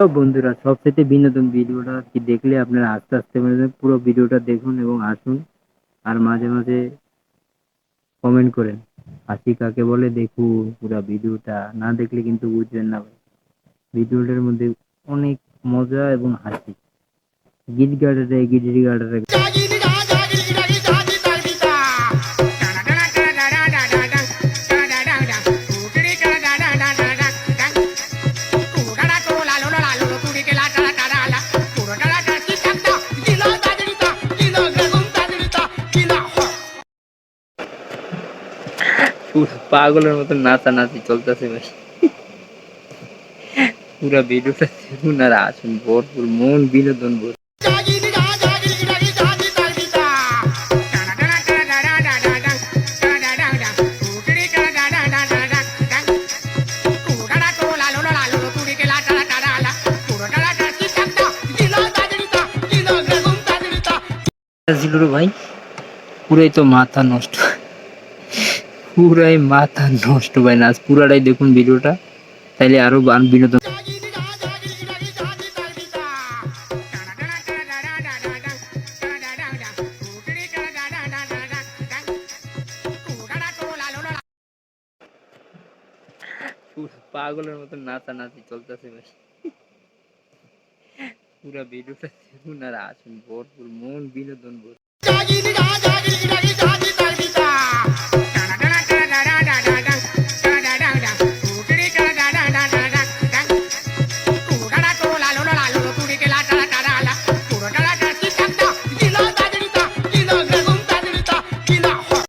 তো বন্ধুরা সবচেয়ে বিনোদন ভিডিওটা কি দেখলে আপনারা আস্তে আস্তে মানে পুরো ভিডিওটা দেখুন এবং আসুন আর মাঝে মাঝে কমেন্ট করেন। হাসি কাকে বলে দেখুন পুরো ভিডিওটা। না দেখলে কিন্তু বুঝবেন না ভিডিওটার মধ্যে অনেক মজা এবং হাসি। গিট গার্ডারে গিট গার্ডারে পুরো পাগলের মতো নাচানাচি চলতেছে ভাই পুরা ভিডিওটা দেখুন আর আসুন ভরপুর মন বিনোদন ভর ভাই পুরাই তো মাথা নষ্ট। পুরাই মাথা নষ্ট ভাই, না পুরাটাই দেখুন ভিডিওটা, তাইলে আরও বিনোদন। পাগলের মতো নাচানাচি চলতেছে ভাই। পুরা ভিডিওটা দেখুন আর আসুন, ভরপুর মন বিনোদন ভর